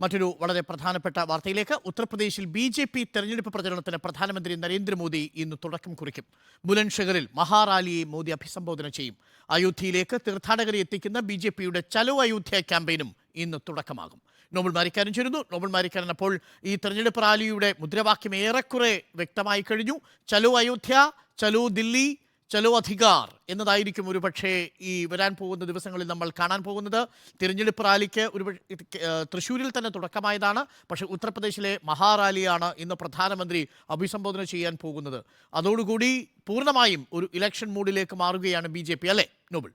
മറ്റൊരു വളരെ പ്രധാനപ്പെട്ട വാർത്തയിലേക്ക്. ഉത്തർപ്രദേശിൽ ബി ജെ പി തെരഞ്ഞെടുപ്പ് പ്രചരണത്തിന് പ്രധാനമന്ത്രി നരേന്ദ്രമോദി ഇന്ന് തുടക്കം കുറിക്കും. ബുലൻഷഹറിൽ മഹാറാലിയെ മോദി അഭിസംബോധന ചെയ്യും. അയോധ്യയിലേക്ക് തീർത്ഥാടകരെ എത്തിക്കുന്ന ബി ജെ പിയുടെ ചലോ അയോധ്യ ക്യാമ്പയിനും ഇന്ന് തുടക്കമാകും. നോബൽ മാരിക്കാരൻ ചേരുന്നു. നോബൽ മാരിക്കാരൻ അപ്പോൾ ഈ തെരഞ്ഞെടുപ്പ് റാലിയുടെ മുദ്രാവാക്യം ഏറെക്കുറെ വ്യക്തമായി കഴിഞ്ഞു. ചലോ അയോധ്യ ചലോ ദില്ലി ചലോ അധികാർ എന്നതായിരിക്കും ഒരുപക്ഷെ ഈ വരാൻ പോകുന്ന ദിവസങ്ങളിൽ നമ്മൾ കാണാൻ പോകുന്നത്. തിരഞ്ഞെടുപ്പ് റാലിക്ക് ഒരു തൃശ്ശൂരിൽ തന്നെ തുടക്കമായതാണ്. പക്ഷേ ഉത്തർപ്രദേശിലെ മഹാറാലിയാണ് ഇന്ന് പ്രധാനമന്ത്രി അഭിസംബോധന ചെയ്യാൻ പോകുന്നത്. അതോടുകൂടി പൂർണമായും ഒരു ഇലക്ഷൻ മൂഡിലേക്ക് മാറുകയാണ് ബി അല്ലേ നോബിൾ?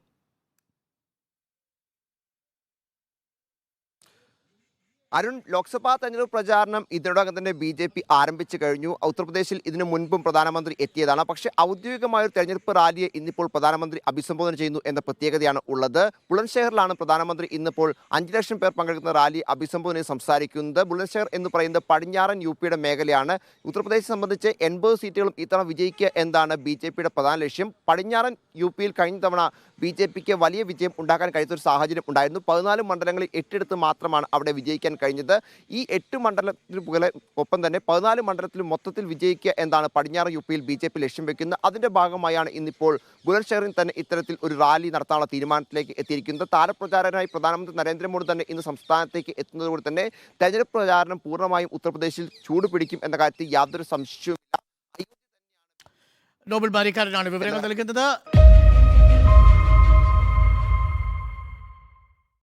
അരുൺ ലോക്സഭാ തെരഞ്ഞെടുപ്പ് പ്രചാരണം ഇതിനോടകം തന്നെ ബി ജെ പി ആരംഭിച്ചു കഴിഞ്ഞു. ഉത്തർപ്രദേശിൽ ഇതിനു മുൻപും പ്രധാനമന്ത്രി എത്തിയതാണ്. പക്ഷേ ഔദ്യോഗികമായ ഒരു തെരഞ്ഞെടുപ്പ് റാലിയെ ഇന്നിപ്പോൾ പ്രധാനമന്ത്രി അഭിസംബോധന ചെയ്യുന്നു എന്ന പ്രത്യേകതയാണ് ഉള്ളത്. ബുളൻഷെയറിലാണ് പ്രധാനമന്ത്രി ഇന്നിപ്പോൾ അഞ്ച് ലക്ഷം പേർ പങ്കെടുക്കുന്ന റാലി അഭിസംബോധന സംസാരിക്കുന്നത്. ബുളൻഷെയർ എന്ന് പറയുന്നത് പടിഞ്ഞാറൻ യു പിയുടെ മേഖലയാണ്. ഉത്തർപ്രദേശ് സംബന്ധിച്ച് എൺപത് സീറ്റുകളും ഇത്തവണ വിജയിക്കുക എന്നാണ് ബി ജെ പിയുടെ പ്രധാന ലക്ഷ്യം. പടിഞ്ഞാറൻ യു പിയിൽ കഴിഞ്ഞ തവണ ബി ജെ പിക്ക് വലിയ വിജയം ഉണ്ടാക്കാൻ കഴിയാത്ത ഒരു സാഹചര്യം ഉണ്ടായിരുന്നു. പതിനാല് മണ്ഡലങ്ങളിൽ എട്ടിടത്ത് മാത്രമാണ് അവിടെ വിജയിക്കാൻ കഴിഞ്ഞത്. ഈ എട്ട് മണ്ഡലത്തിന് പോലെ ഒപ്പം തന്നെ പതിനാല് മണ്ഡലത്തിൽ മൊത്തത്തിൽ വിജയിക്കുക എന്നാണ് പടിഞ്ഞാറ് യു പിയിൽ ബി ജെ പി ലക്ഷ്യം വെക്കുന്നത്. അതിന്റെ ഭാഗമായാണ് ഇന്നിപ്പോൾ ബുലൻഷഹറിൽ തന്നെ ഇത്തരത്തിൽ ഒരു റാലി നടത്താനുള്ള തീരുമാനത്തിലേക്ക് എത്തിയിരിക്കുന്നത്. താരപ്രചാരകനായി പ്രധാനമന്ത്രി നരേന്ദ്രമോദി തന്നെ ഇന്ന് സംസ്ഥാനത്തേക്ക് എത്തുന്നതോടെ തന്നെ തെരഞ്ഞെടുപ്പ് പ്രചാരണം പൂർണമായും ഉത്തർപ്രദേശിൽ ചൂട് പിടിക്കും എന്ന കാര്യത്തിൽ യാതൊരു സംശയവും നോബൽ ബാരിക്കാരനാണ് വിവരങ്ങൾ നൽകുന്നത്.